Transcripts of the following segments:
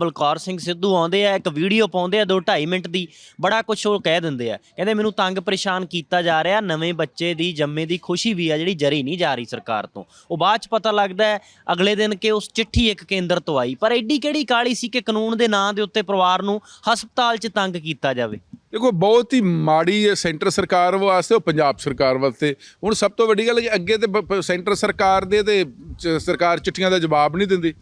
ਬਲਕੌਰ ਸਿੰਘ ਸਿੱਧੂ ਆਉਂਦੇ ਆ, ਇੱਕ ਵੀਡੀਓ ਪਾਉਂਦੇ ਆ 2.5 ਮਿੰਟ ਦੀ, ਬੜਾ ਕੁਝ ਉਹ ਕਹਿ ਦਿੰਦੇ ਆ। ਕਹਿੰਦੇ ਮੈਨੂੰ ਤੰਗ ਪਰੇਸ਼ਾਨ ਕੀਤਾ ਜਾ ਰਿਹਾ, ਨਵੇਂ ਬੱਚੇ ਦੀ, ਜੰਮੇ ਦੀ ਖੁਸ਼ੀ ਵੀ ਆ ਜਿਹੜੀ ਜਰੀ ਨਹੀਂ ਜਾ ਰਹੀ ਸਰਕਾਰ ਤੋਂ। ਉਹ ਬਾਅਦ ਚ ਪਤਾ ਲੱਗਦਾ ਹੈ, ਅਗਲੇ ਦਿਨ ਕਿ ਉਸ ਚਿੱਠੀ ਇੱਕ ਕੇਂਦਰ ਤੋਂ ਆਈ। ਪਰ ਐਡੀ ਕਿਹੜੀ ਕਾਲੀ ਸੀ ਕਿ ਕਾਨੂੰਨ ਦੇ ਨਾਂ ਦੇ ਉੱਤੇ ਪਰਿਵਾਰ ਨੂੰ ਹਸਪਤਾਲ 'ਚ ਤੰਗ ਕੀਤਾ ਜਾਵੇ? ਦੇਖੋ, ਬਹੁਤ ਹੀ ਮਾੜੀ ਹੈ ਸੈਂਟਰ ਸਰਕਾਰ ਵਾਸਤੇ ਉਹ ਪੰਜਾਬ ਸਰਕਾਰ ਵਾਸਤੇ। ਹੁਣ ਸਭ ਤੋਂ ਵੱਡੀ ਗੱਲ ਹੈ ਕਿ ਅੱਗੇ ਤੇ ਪ- ਪ- ਸੈਂਟਰ ਸਰਕਾਰ ਦੇ ਤੇ ਚ- ਸਰਕਾਰ ਚਿੱਠੀਆਂ ਦਾ ਜਵਾਬ ਨਹੀਂ ਦਿੰਦੀ।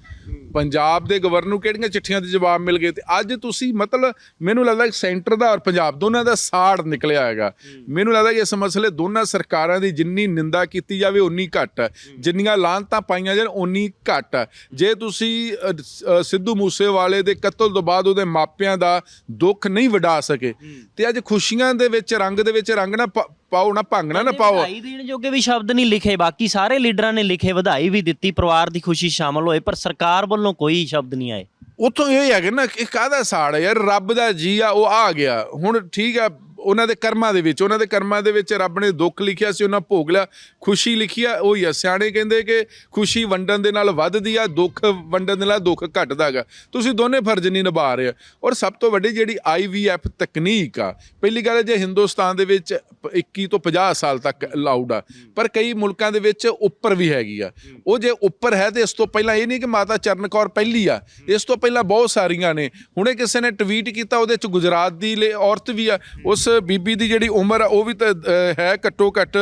ਪੰਜਾਬ ਦੇ ਗਵਰਨਰ ਨੂੰ ਕਿਹੜੀਆਂ ਚਿੱਠੀਆਂ ਦੇ ਜਵਾਬ ਮਿਲ ਗਏ ਤੇ ਅੱਜ ਤੁਸੀਂ ਮਤਲਬ ਮੈਨੂੰ ਲੱਗਦਾ ਕਿ ਸੈਂਟਰ ਦਾ ਔਰ ਪੰਜਾਬ ਦੋਨਾਂ ਦਾ ਸਾੜ ਨਿਕਲਿਆ ਹੈਗਾ। ਮੈਨੂੰ ਲੱਗਦਾ ਕਿ ਇਸ ਮਸਲੇ ਦੋਨਾਂ ਸਰਕਾਰਾਂ ਦੀ ਜਿੰਨੀ ਨਿੰਦਾ ਕੀਤੀ ਜਾਵੇ ਉਨੀ ਘੱਟ। ਜਿੰਨੀਆਂ ਲਾਂਤਾਂ ਪਾਈਆਂ ਜਾਣ ਉਨੀ ਘੱਟ। ਜੇ ਤੁਸੀਂ ਸਿੱਧੂ ਮੂਸੇਵਾਲੇ ਦੇ ਕਤਲ ਤੋਂ ਬਾਅਦ ਉਹਦੇ ਮਾਪਿਆਂ ਦਾ ਦੁੱਖ ਨਹੀਂ ਵਡਾ ਸਕੇ ਤੇ ਅੱਜ ਖੁਸ਼ੀਆਂ ਦੇ ਵਿੱਚ ਰੰਗ ਦੇ ਵਿੱਚ ਰੰਗ ਨਾ ਪਾ- ਪਾਓ ਨਾ ਭੰਗਣਾ ਨਾ ਪਾਓ ਵਧਾਈ ਦੇਣ ਜੋਗੇ ਵੀ ਸ਼ਬਦ ਨਹੀਂ ਲਿਖੇ ਬਾਕੀ ਸਾਰੇ ਲੀਡਰਾਂ ਨੇ ਲਿਖੇ ਵਧਾਈ ਵੀ ਦਿੱਤੀ ਪਰਿਵਾਰ ਦੀ ਖੁਸ਼ੀ ਸ਼ਾਮਲ ਹੋਏ ਪਰ ਸਰਕਾਰ ਵੱਲੋਂ ਕੋਈ ਸ਼ਬਦ ਨਹੀਂ ਆਏ। ਉਥੋਂ ਇਹ ਹੈਗਾ ਨਾ ਕਿ ਕਾਹਦਾ ਸਾੜ ਯਾਰ ਰੱਬ ਦਾ ਜੀ ਆ ਉਹ ਆ ਗਿਆ। ਹੁਣ ਠੀਕ ਆ ਉਹਨਾਂ ਦੇ ਕਰਮਾਂ ਦੇ ਵਿੱਚ, ਉਹਨਾਂ ਦੇ ਕਰਮਾਂ ਦੇ ਵਿੱਚ ਰੱਬ ਨੇ ਦੁੱਖ ਲਿਖਿਆ ਸੀ, ਉਹਨਾਂ ਭੋਗ ਲਿਆ, ਖੁਸ਼ੀ ਲਿਖੀ ਆ, ਉਹ ਹੀ ਆ। ਸਿਆਣੇ ਕਹਿੰਦੇ ਕਿ ਖੁਸ਼ੀ ਵੰਡਣ ਦੇ ਨਾਲ ਵੱਧਦੀ ਆ, ਦੁੱਖ ਵੰਡਣ ਦੇ ਨਾਲ ਦੁੱਖ ਘਟਦਾ ਹੈਗਾ ਤੁਸੀਂ ਦੋਨੇ ਫਰਜ਼ ਨਹੀਂ ਨਿਭਾ ਰਹੇ। ਔਰ ਸਭ ਤੋਂ ਵੱਡੀ ਜਿਹੜੀ ਆਈਵੀਐਫ ਤਕਨੀਕ ਆ, ਪਹਿਲੀ ਗੱਲ ਜੇ ਹਿੰਦੁਸਤਾਨ ਦੇ ਵਿੱਚ ਪ- 21 ਤੋਂ 50 ਸਾਲ ਤੱਕ ਅਲਾਉਡ ਆ, ਪਰ ਕਈ ਮੁਲਕਾਂ ਦੇ ਵਿੱਚ ਉੱਪਰ ਵੀ ਹੈਗੀ ਆ। ਉਹ ਜੇ ਉੱਪਰ ਹੈ ਤੇ ਇਸ ਤੋਂ ਪਹਿਲਾਂ ਇਹ ਨਹੀਂ ਕਿ ਮਾਤਾ ਚਰਨ ਕੌਰ ਪਹਿਲੀ ਆ, ਇਸ ਤੋਂ ਪਹਿਲਾਂ ਬਹੁਤ ਸਾਰੀਆਂ ਨੇ। ਹੁਣੇ ਕਿਸੇ ਨੇ ਟਵੀਟ ਕੀਤਾ, ਉਹਦੇ ਚ ਗੁਜਰਾਤ ਦੀ ਲੇ- ਔਰਤ ਵੀ ਆ, ਉਸ ਬੀਬੀ ਦੀ ਜਿਹੜੀ ਉਮਰ ਆ ਉਹ ਵੀ ਤਾਂ ਹੈ ਘੱਟੋ ਘੱਟ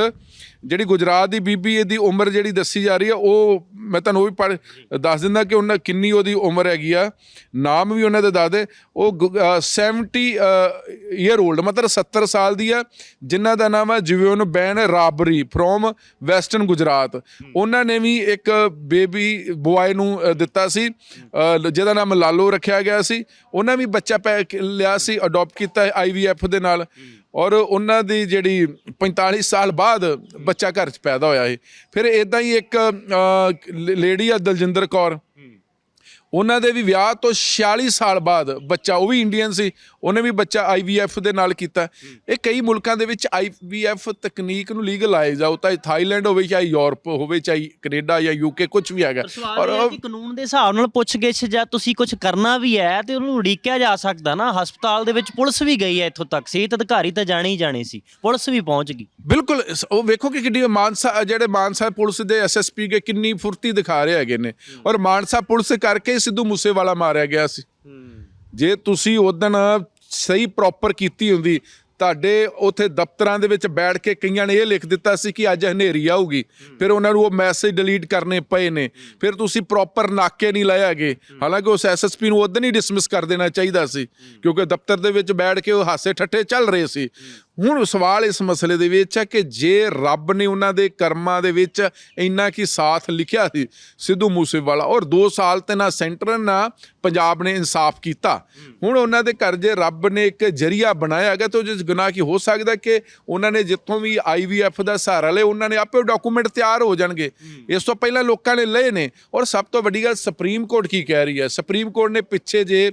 ਜਿਹੜੀ ਗੁਜਰਾਤ ਦੀ ਬੀਬੀ ਇਹਦੀ ਉਮਰ ਜਿਹੜੀ ਦੱਸੀ ਜਾ ਰਹੀ ਆ ਉਹ ਮੈਂ ਤੁਹਾਨੂੰ ਉਹ ਵੀ ਪੜ੍ਹ ਦੱਸ ਦਿੰਦਾ ਕਿ ਉਹਨਾਂ ਕਿੰਨੀ ਉਹਦੀ ਉਮਰ ਹੈਗੀ ਆ। ਨਾਮ ਵੀ ਉਹਨਾਂ ਦੇ ਦਾਦੇ ਉਹ ਗੁ- ਅਹ 70 ਈਅਰ 올ਡ ਮਤਲਬ 70 ਸਾਲ ਦੀ ਆ ਜਿਨ੍ਹਾਂ ਦਾ ਨਾਮ ਆ ਜਿਵਿਓਨ ਬੈਨ ਰਾਬਰੀ ਫਰੋਮ ਵੈਸਟਰਨ ਗੁਜਰਾਤ। ਉਹਨਾਂ ਨੇ ਵੀ ਇੱਕ ਬੇਬੀ ਬੁਆਏ ਨੂੰ ਅਹ, ਦਿੱਤਾ ਸੀ। ਅਹ, ਜਿਹਦਾ ਨਾਮ ਲਾਲੋ ਰੱਖਿਆ ਗਿਆ ਸੀ। ਉਹਨਾਂ ਵੀ ਬੱਚਾ ਪੈ ਕੇ ਲਿਆ ਸੀ ਅਡਾਪਟ ਕੀਤਾ ਆਈਵੀਐਫ ਦੇ ਨਾਲ। ਔਰ ਉਹਨਾਂ ਦੀ ਜਿਹੜੀ 45 ਸਾਲ ਬਾਅਦ ਬੱਚਾ ਘਰ 'ਚ ਪੈਦਾ ਹੋਇਆ ਹੈ ਫਿਰ ਇਦਾਂ ਹੀ ਇੱਕ ਲੇਡੀ ਆ ਦਲਜਿੰਦਰ ਕੌਰ। ਉਹਨਾਂ ਦੇ ਵੀ ਵਿਆਹ ਤੋਂ 46 ਸਾਲ ਬਾਅਦ ਬੱਚਾ ਉਹ ਵੀ ਇੰਡੀਅਨ ਸੀ ਉਹਨੇ ਵੀ ਬੱਚਾ ਆਈਵੀਐਫ ਦੇ ਨਾਲ ਕੀਤਾ। ਇਹ ਕਈ ਮੁਲਕਾਂ ਦੇ ਵਿੱਚ ਆਈਵੀਐਫ ਤਕਨੀਕ ਨੂੰ ਲੀਗਲਾਈਜ਼ ਆ ਉਹ ਤਾਂ ਥਾਈਲੈਂਡ ਹੋਵੇ ਚਾਹੇ ਯੂਰਪ ਹੋਵੇ ਚਾਹੇ ਕੈਨੇਡਾ ਜਾਂ ਯੂਕੇ ਕੁਝ ਵੀ ਹੈਗਾ। ਕਿ ਕਾਨੂੰਨ ਦੇ ਹਿਸਾਬ ਨਾਲ ਪੁੱਛਗਿੱਛ ਜਾਂ ਤੁਸੀਂ ਕੁਝ ਕਰਨਾ ਵੀ ਹੈ ਤੇ ਉਹਨੂੰ ਉਡੀਕਿਆ ਜਾ ਸਕਦਾ ਨਾ। ਹਸਪਤਾਲ ਦੇ ਵਿੱਚ ਪੁਲਿਸ ਵੀ ਗਈ ਹੈ ਇੱਥੋਂ ਤੱਕ। ਸਿਹਤ ਅਧਿਕਾਰੀ ਤਾਂ ਜਾਣੇ ਹੀ ਜਾਣੇ ਸੀ। ਪੁਲਿਸ ਵੀ ਪਹੁੰਚ ਗਈ। ਬਿਲਕੁਲ ਉਹ ਵੇਖੋ ਕਿ ਕਿੱਡੀ ਮਾਨਸਾ ਜਿਹੜੇ ਮਾਨਸਾ ਪੁਲਿਸ ਦੇ ਐਸਐਸਪੀ ਕੇ ਕਿੰਨੀ ਫੁਰਤੀ ਦਿਖਾ ਰਹੇ ਹੈਗੇ ਨੇ। ਔਰ ਮਾਨਸਾ ਪੁਲਿਸ ਕਰਕੇ ਸਿੱਧੂ ਮੂਸੇਵਾਲਾ ਮਾਰਿਆ ਗਿਆ ਸੀ। ਜੇ ਤੁਸੀਂ ਉਦਣ ਸਹੀ ਪ੍ਰੋਪਰ ਕੀਤੀ ਹੁੰਦੀ, ਤੁਹਾਡੇ ਉਥੇ ਦਫ਼ਤਰਾਂ ਦੇ ਵਿੱਚ ਬੈਠ ਕੇ ਕਈਆਂ ਨੇ ਇਹ ਲਿਖ ਦਿੱਤਾ ਸੀ ਕਿ ਅੱਜ ਹਨੇਰੀ ਆਊਗੀ। ਫਿਰ ਉਹਨਾਂ ਨੂੰ ਉਹ ਮੈਸੇਜ ਡਿਲੀਟ ਕਰਨੇ ਪਏ ਨੇ। ਫਿਰ ਤੁਸੀਂ ਪ੍ਰੋਪਰ ਨਾਕੇ ਨਹੀਂ ਲਾਏ ਹੈਗੇ। ਹਾਲਾਂਕਿ ਉਸ ਐਸਐਸਪੀ ਨੂੰ ਉਦੋਂ ਹੀ ਡਿਸਮਿਸ ਕਰ ਦੇਣਾ ਚਾਹੀਦਾ ਸੀ, ਕਿਉਂਕਿ ਦਫ਼ਤਰ ਦੇ ਵਿੱਚ ਬੈਠ ਕੇ ਉਹ ਹਾਸੇ ਠੱਠੇ ਚੱਲ ਰਹੇ ਸੀ। ਹੁਣ ਸਵਾਲ ਇਸ ਮਸਲੇ ਦੇ ਵਿੱਚ ਹੈ ਕਿ ਜੇ ਰੱਬ ਨੇ ਉਹਨਾਂ ਦੇ ਕਰਮਾਂ ਦੇ ਵਿੱਚ ਇੰਨਾ ਕੀ ਸਾਥ ਲਿਖਿਆ ਸੀ ਸਿੱਧੂ ਮੂਸੇਵਾਲਾ ਔਰ 2 ਸਾਲ ਤੇ ਨਾ ਸੈਂਟਰ ਨਾ ਪੰਜਾਬ ਨੇ ਇਨਸਾਫ ਕੀਤਾ। ਹੁਣ ਉਹਨਾਂ ਦੇ ਘਰ ਜੇ ਰੱਬ ਨੇ ਇੱਕ ਜਰੀਆ ਬਣਾਇਆ ਹੈਗਾ ਤਾਂ ਜਿਸ ਗੁਨਾਹ ਕੀ ਹੋ ਸਕਦਾ ਕਿ ਉਹਨਾਂ ਨੇ ਜਿੱਥੋਂ ਵੀ ਆਈਵੀਐਫ ਦਾ ਸਹਾਰਾ ਲਏ ਉਹਨਾਂ ਨੇ ਆਪੇ ਡਾਕੂਮੈਂਟ ਤਿਆਰ ਹੋ ਜਾਣਗੇ। ਇਸ ਤੋਂ ਪਹਿਲਾਂ ਲੋਕਾਂ ਨੇ ਲਏ ਨੇ ਔਰ ਸਭ ਤੋਂ ਵੱਡੀ ਗੱਲ ਸੁਪਰੀਮ ਕੋਰਟ ਕੀ ਕਹਿ ਰਹੀ ਹੈ? ਸੁਪਰੀਮ ਕੋਰਟ ਨੇ ਪਿੱਛੇ ਜੇ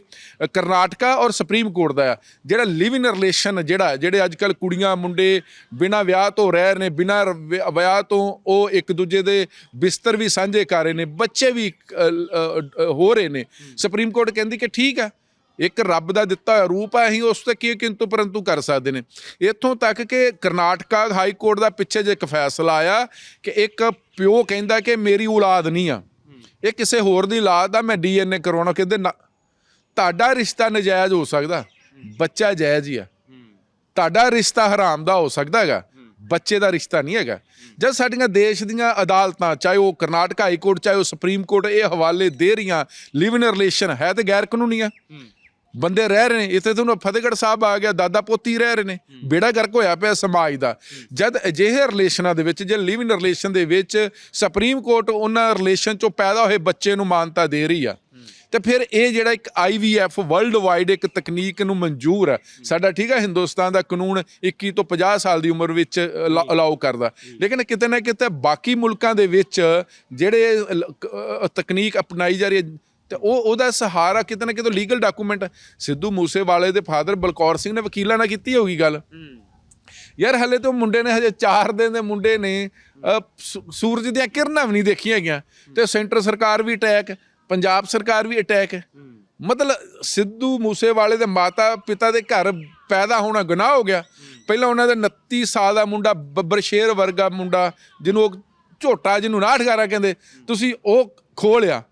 ਕਰਨਾਟਕਾ ਔਰ ਸੁਪਰੀਮ ਕੋਰਟ ਦਾ ਜਿਹੜਾ ਲਿਵ ਇਨ ਰਿਲੇਸ਼ਨ ਜਿਹੜਾ ਜਿਹੜੇ ਅੱਜ ਕੱਲ ਕੁੜੀਆਂ, ਮੁੰਡੇ ਬਿਨਾਂ ਵਿਆਹ ਤੋਂ ਰਹਿ ਰਹੇ ਨੇ, ਬਿਨਾਂ ਰ- ਵਿਆਹ ਤੋਂ ਉਹ ਇੱਕ ਦੂਜੇ ਦੇ ਬਿਸਤਰ ਵੀ ਸਾਂਝੇ ਕਰ ਰਹੇ ਨੇ, ਬੱਚੇ ਵੀ ਹੋ ਰਹੇ ਨੇ। ਸੁਪਰੀਮ ਕੋਰਟ ਕਹਿੰਦੀ ਕਿ ਠੀਕ ਆ ਇੱਕ ਰੱਬ ਦਾ ਦਿੱਤਾ ਹੋਇਆ ਰੂਪ ਹੈ, ਅਸੀਂ ਉਸ ਤੇ ਕੀ ਕਿੰਤੂ ਪਰੰਤੂ ਕਰ ਸਕਦੇ ਨੇ। ਇੱਥੋਂ ਤੱਕ ਕਿ ਕਰਨਾਟਕਾ ਹਾਈ ਕੋਰਟ ਦਾ ਪਿੱਛੇ ਜੇ ਇੱਕ ਫੈਸਲਾ ਆਇਆ ਕਿ ਇੱਕ ਪਿਓ ਕਹਿੰਦਾ ਕਿ ਮੇਰੀ ਔਲਾਦ ਨਹੀਂ ਆ, ਇਹ ਕਿਸੇ ਹੋਰ ਦੀ ਔਲਾਦ ਆ, ਮੈਂ ਡੀਐਨਏ ਕਰਵਾਉਣਾ ਕਹਿੰਦੇ ਨਾ, ਤੁਹਾਡਾ ਰਿਸ਼ਤਾ ਨਜਾਇਜ਼ ਹੋ ਸਕਦਾ, ਬੱਚਾ ਜਾਇਜ਼ ਹੀ ਆ। ਤੁਹਾਡਾ ਰਿਸ਼ਤਾ ਹਰਾਮ ਦਾ ਹੋ ਸਕਦਾ ਹੈਗਾ। ਬੱਚੇ ਦਾ ਰਿਸ਼ਤਾ ਨਹੀਂ ਹੈਗਾ। ਜਦ ਸਾਡੀਆਂ ਦੇਸ਼ ਦੀਆਂ ਅਦਾਲਤਾਂ, ਚਾਹੇ ਉਹ ਕਰਨਾਟਕਾ ਹਾਈ ਕੋਰਟ, ਚਾਹੇ ਉਹ ਸੁਪਰੀਮ ਕੋਰਟ, ਇਹ ਹਵਾਲੇ ਦੇ ਰਹੀਆਂ, ਲਿਵ ਇਨ ਰਿਲੇਸ਼ਨ ਹੈ ਤੇ ਗੈਰ ਕਾਨੂੰਨੀ ਆ ਬੰਦੇ ਰਹਿ ਰਹੇ ਨੇ, ਇੱਥੇ ਤੁਹਾਨੂੰ ਫਤਿਹਗੜ੍ਹ ਸਾਹਿਬ ਆ ਗਿਆ, ਦਾਦਾ ਪੋਤੀ ਰਹਿ ਰਹੇ ਨੇ। ਬੇੜਾ ਗਰਕ ਹੋਇਆ ਪਿਆ ਸਮਾਜ ਦਾ। ਜਦ ਅਜਿਹੇ ਰਿਲੇਸ਼ਨਾਂ ਦੇ ਵਿੱਚ, ਜੇ ਲਿਵ ਇਨ ਰਿਲੇਸ਼ਨ ਦੇ ਵਿੱਚ ਸੁਪਰੀਮ ਕੋਰਟ ਉਹਨਾਂ ਰਿਲੇਸ਼ਨ ਚੋਂ ਪੈਦਾ ਹੋਏ ਬੱਚੇ ਨੂੰ ਮਾਨਤਾ ਦੇ ਰਹੀ ਆ ਤੇ ਫਿਰ ਇਹ ਜਿਹੜਾ ਇੱਕ ਆਈਵੀਐਫ ਵਰਲਡ ਵਾਈਡ ਇੱਕ ਤਕਨੀਕ ਨੂੰ ਮਨਜ਼ੂਰ ਹੈ। ਸਾਡਾ ਠੀਕ ਹੈ ਹਿੰਦੁਸਤਾਨ ਦਾ ਕਾਨੂੰਨ 21 ਤੋਂ 50 ਸਾਲ ਦੀ ਉਮਰ ਵਿੱਚ ਅਲਾਉ ਕਰਦਾ। ਲੇਕਿਨ ਕਿਤੇ ਨਾ ਕਿਤੇ ਬਾਕੀ ਮੁਲਕਾਂ ਦੇ ਵਿੱਚ ਜਿਹੜੇ ਤਕਨੀਕ ਅਪਣਾਈ ਜਾ ਰਹੀ ਹੈ ਤੇ ਉਹ ਉਹਦਾ ਸਹਾਰਾ ਕਿਤੇ ਨਾ ਕਿਤੇ ਲੀਗਲ ਡਾਕੂਮੈਂਟ ਸਿੱਧੂ ਮੂਸੇਵਾਲੇ ਦੇ ਫਾਦਰ ਬਲਕੌਰ ਸਿੰਘ ਨੇ ਵਕੀਲਾਂ ਨਾਲ ਕੀਤੀ ਹੋਗੀ ਗੱਲ। ਯਾਰ ਹਲੇ ਤੋਂ ਮੁੰਡੇ ਨੇ ਹਜੇ 4 ਦਿਨ ਦੇ ਮੁੰਡੇ ਨੇ ਸੂਰਜ ਦੀਆਂ ਕਿਰਨਾਂ ਵੀ ਨਹੀਂ ਦੇਖੀਆਂ ਹੈਗੀਆਂ। ਤੇ ਸੈਂਟਰ ਸਰਕਾਰ ਵੀ ਅਟੈਕ। ਪੰਜਾਬ ਸਰਕਾਰ ਵੀ ਅਟੈਕ ਮਤਲਬ ਸਿੱਧੂ ਮੂਸੇਵਾਲੇ ਦੇ ਮਾਤਾ ਪਿਤਾ ਦੇ ਘਰ ਪੈਦਾ ਹੋਣਾ ਗੁਨਾਹ ਹੋ ਗਿਆ। ਪਹਿਲਾਂ ਉਹਨਾਂ ਦਾ 29 ਸਾਲ ਦਾ ਮੁੰਡਾ ਬੱਬਰ ਸ਼ੇਰ ਵਰਗਾ ਮੁੰਡਾ ਜਿਹਨੂੰ ਉਹ ਝੋਟਾ ਜਿਹਨੂੰ 59 ਕਹਿੰਦੇ। ਤੁਸੀਂ ਉਹ ਖੋਲਿਆ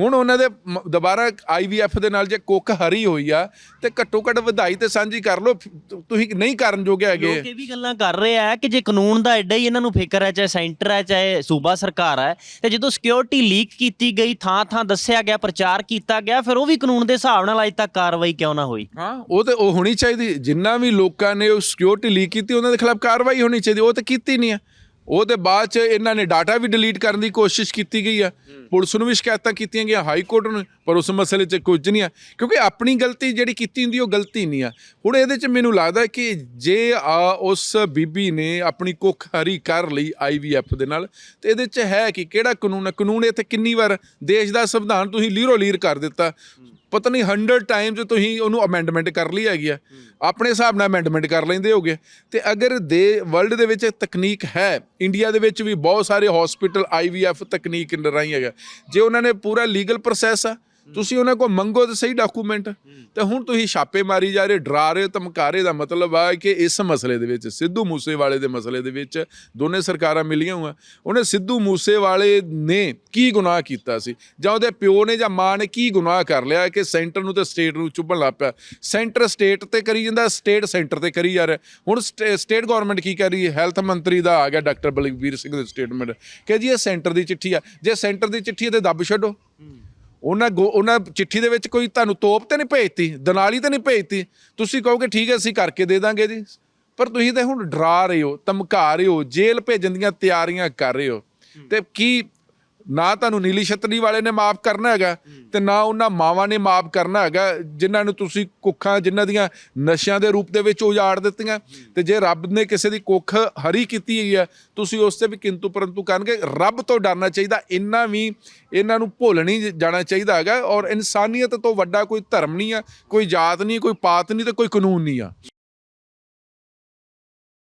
ਹੁਣ ਉਹਨਾਂ ਦੇ ਮ- ਦੁਬਾਰਾ ਆਈਵੀਐਫ ਦੇ ਨਾਲ ਜੇ ਕੁੱਖ ਹਰੀ ਹੋਈ ਆ ਤੇ ਘੱਟੋ ਘੱਟ ਵਧਾਈ ਤੇ ਸਾਂਝੀ ਕਰ ਲਓ ਤੁਸੀਂ ਨਹੀਂ ਕਰਨ ਜੋਗੇ ਹੈਗੇ। ਲੋਕ ਇਹ ਵੀ ਗੱਲਾਂ ਕਰ ਰਹੇ ਆ ਕਿ ਜੇ ਕਾਨੂੰਨ ਦਾ ਐਡਾ ਹੀ ਇਹਨਾਂ ਨੂੰ ਫਿਕਰ ਹੈ ਚਾਹੇ ਸੈਂਟਰ ਹੈ ਚਾਹੇ ਸੂਬਾ ਸਰਕਾਰ ਹੈ ਤੇ ਜਦੋਂ ਸਿਕਿਉਰਿਟੀ ਲੀਕ ਕੀਤੀ ਗਈ ਥਾਂ ਥਾਂ ਦੱਸਿਆ ਗਿਆ ਪ੍ਰਚਾਰ ਕੀਤਾ ਗਿਆ ਫਿਰ ਉਹ ਵੀ ਕਾਨੂੰਨ ਦੇ ਹਿਸਾਬ ਨਾਲ ਅਜੇ ਤੱਕ ਕਾਰਵਾਈ ਕਿਉਂ ਨਾ ਹੋਈ? ਹਾਂ ਉਹ ਤੇ ਉਹ ਹੋਣੀ ਚਾਹੀਦੀ। ਜਿੰਨਾ ਵੀ ਲੋਕਾਂ ਨੇ ਉਹ ਸਿਕਿਉਰਿਟੀ ਲੀਕ ਕੀਤੀ ਉਹਨਾਂ ਦੇ ਖਿਲਾਫ ਕਾਰਵਾਈ ਹੋਣੀ ਚਾਹੀਦੀ। ਉਹ ਤੇ ਕੀਤੀ ਨਹੀਂ ਆ। ਉਹਦੇ ਬਾਅਦ ਚ ਇਹਨਾਂ ਨੇ ਡਾਟਾ ਵੀ ਡਿਲੀਟ ਕਰਨ ਦੀ ਕੋਸ਼ਿਸ਼ ਕੀਤੀ ਗਈ ਆ। ਪੁਲਿਸ ਨੂੰ ਵੀ ਸ਼ਿਕਾਇਤਾਂ ਕੀਤੀਆਂ ਗਈਆਂ ਹਾਈ ਕੋਰਟ ਨੂੰ ਪਰ ਉਸ ਮਸਲੇ 'ਚ ਕੁਝ ਨਹੀਂ ਆ। ਕਿਉਂਕਿ ਆਪਣੀ ਗਲਤੀ ਜਿਹੜੀ ਕੀਤੀ ਹੁੰਦੀ ਉਹ ਗਲਤੀ ਨਹੀਂ ਆ। ਹੁਣ ਇਹਦੇ 'ਚ ਮੈਨੂੰ ਲੱਗਦਾ ਕਿ ਜੇ ਆ ਉਸ ਬੀਬੀ ਨੇ ਆਪਣੀ ਕੁੱਖ ਹਰੀ ਕਰ ਲਈ ਆਈਵੀਐਫ ਦੇ ਨਾਲ ਤੇ ਇਹਦੇ 'ਚ ਹੈ ਕਿ ਕਿਹੜਾ ਕਾਨੂੰਨ ਹੈ ਕਾਨੂੰਨ ਇੱਥੇ ਕਿੰਨੀ ਵਾਰ ਦੇਸ਼ ਦਾ ਸੰਵਿਧਾਨ ਤੁਸੀਂ ਲੀਰੋ ਲੀਰ ਕਰ ਦਿੱਤਾ। ਪਤਾ ਨਹੀਂ 100 ਟਾਈਮਸ ਤੁਸੀਂ ਉਹਨੂੰ ਅਮੈਂਡਮੈਂਟ ਕਰ ਲਈ ਹੈਗੀ ਆ। ਆਪਣੇ ਹਿਸਾਬ ਨਾਲ ਅਮੈਂਡਮੈਂਟ ਕਰ ਲੈਂਦੇ ਹੋਗੇ। ਤੇ ਅਗਰ ਦੇ ਵਰਲਡ ਦੇ ਵਿੱਚ ਤਕਨੀਕ ਹੈ ਇੰਡੀਆ ਦੇ ਵਿੱਚ ਵੀ ਬਹੁਤ ਸਾਰੇ ਹਸਪੀਟਲ ਆਈਵੀਐਫ ਤਕਨੀਕ ਰਾਹੀਂ ਹੈਗਾ। ਜੇ ਉਹਨਾਂ ਨੇ ਪੂਰਾ ਲੀਗਲ ਪ੍ਰੋਸੈਸ ਆ ਤੁਸੀਂ ਉਹਨਾਂ ਕੋਲ ਮੰਗੋ ਤੇ ਸਹੀ ਡਾਕੂਮੈਂਟ ਤੇ ਹੁਣ ਤੁਸੀਂ ਛਾਪੇ ਮਾਰੀ ਜਾ ਰਹੇ ਡਰਾ ਰਹੇ ਧਮਕਾਰੇ ਦਾ ਮਤਲਬ ਆ ਕਿ ਇਸ ਮਸਲੇ ਦੇ ਵਿੱਚ ਸਿੱਧੂ ਮੂਸੇਵਾਲੇ ਦੇ ਮਸਲੇ ਦੇ ਵਿੱਚ ਦੋਨੇ ਸਰਕਾਰਾਂ ਮਿਲੀਆਂ ਹੋਈਆਂ। ਉਹਨੇ ਸਿੱਧੂ ਮੂਸੇਵਾਲੇ ਨੇ ਕੀ ਗੁਨਾਹ ਕੀਤਾ ਸੀ? ਜਾਂ ਉਹਦੇ ਪਿਓ ਨੇ ਜਾਂ ਮਾਂ ਨੇ ਕੀ ਗੁਨਾਹ ਕਰ ਲਿਆ ਕਿ ਸੈਂਟਰ ਨੂੰ ਤੇ ਸਟੇਟ ਨੂੰ ਚੁੱਭਣ ਲੱਗ ਪਿਆ? ਸੈਂਟਰ ਸਟੇਟ ਤੇ ਕਰੀ ਜਾਂਦਾ ਸਟੇਟ ਸੈਂਟਰ ਤੇ ਕਰੀ ਜਾ ਰਿਹਾ। ਹੁਣ ਸਟੇ- ਸਟੇਟ ਗਵਰਨਮੈਂਟ ਕੀ ਕਰ ਰਹੀ ਹੈ? ਹੈਲਥ ਮੰਤਰੀ ਦਾ ਆ ਗਿਆ ਡਾਕਟਰ ਬਲਵੀਰ ਸਿੰਘ ਦੀ ਸਟੇਟਮੈਂਟ ਕਿ ਜੀ ਇਹ ਸੈਂਟਰ ਦੀ ਚਿੱਠੀ ਆ। ਜੇ ਸੈਂਟਰ ਦੀ ਚਿੱਠੀ ਹੈ ਤੇ ਦੱਬ ਛੱਡੋ। ਉਹਨਾਂ ਗੋ- ਉਹਨਾਂ ਚਿੱਠੀ ਦੇ ਵਿੱਚ ਕੋਈ ਤੁਹਾਨੂੰ ਤੋਪ ਤੇ ਨਹੀਂ ਭੇਜਤੀ ਦਨਾਲੀ ਤੇ ਨਹੀਂ ਭੇਜਤੀ, ਤੁਸੀਂ ਕਹੋਗੇ ਠੀਕ ਹੈ, ਅਸੀਂ ਕਰਕੇ ਦੇ ਦਾਂਗੇ ਜੀ। ਪਰ ਤੁਸੀਂ ਤਾਂ ਹੁਣ ਡਰਾ ਰਹੇ ਹੋ, ਧਮਕਾ ਰਹੇ ਹੋ, ਜੇਲ੍ਹ ਭੇਜਣ ਦੀਆਂ ਤਿਆਰੀਆਂ ਕਰ ਰਹੇ ਹੋ। ਤੇ ਕੀ ਨਾ ਤੁਹਾਨੂੰ ਨੀਲੀ ਛਤਰੀ ਵਾਲੇ ਨੇ ਮਾਫ ਕਰਨਾ ਹੈਗਾ ਤੇ ਨਾ ਉਹਨਾਂ ਮਾਵਾਂ ਨੇ ਮਾਫ ਕਰਨਾ ਹੈਗਾ, ਜਿਨ੍ਹਾਂ ਨੂੰ ਤੁਸੀਂ ਕੁੱਖਾਂ, ਜਿਨ੍ਹਾਂ ਦੀਆਂ ਨਸ਼ਿਆਂ ਦੇ ਰੂਪ ਦੇ ਵਿੱਚ ਉਜਾੜ ਦਿੱਤੀਆਂ ਤੇ ਜੇ ਰੱਬ ਨੇ ਕਿਸੇ ਦੀ ਕੁੱਖ ਹਰੀ ਕੀਤੀ ਹੋਈ ਹੈ, ਤੁਸੀਂ ਉਸ ਤੇ ਵੀ ਕਿੰਤੂ ਪਰੰਤੂ ਕਰਨਗੇ। ਰੱਬ ਤੋਂ ਡਰਨਾ ਚਾਹੀਦਾ, ਇੰਨਾ ਵੀ ਇਹਨਾਂ ਨੂੰ ਭੁੱਲ ਨਹੀਂ ਜਾਣਾ ਚਾਹੀਦਾ ਹੈਗਾ ਔਰ ਇਨਸਾਨੀਅਤ ਤੋਂ ਵੱਡਾ ਕੋਈ ਧਰਮ ਨਹੀਂ ਆ, ਕੋਈ ਜਾਤ ਨਹੀਂ, ਕੋਈ ਪਾਤ ਨਹੀਂ ਤੇ ਕੋਈ ਕਾਨੂੰਨ ਨਹੀਂ ਆ।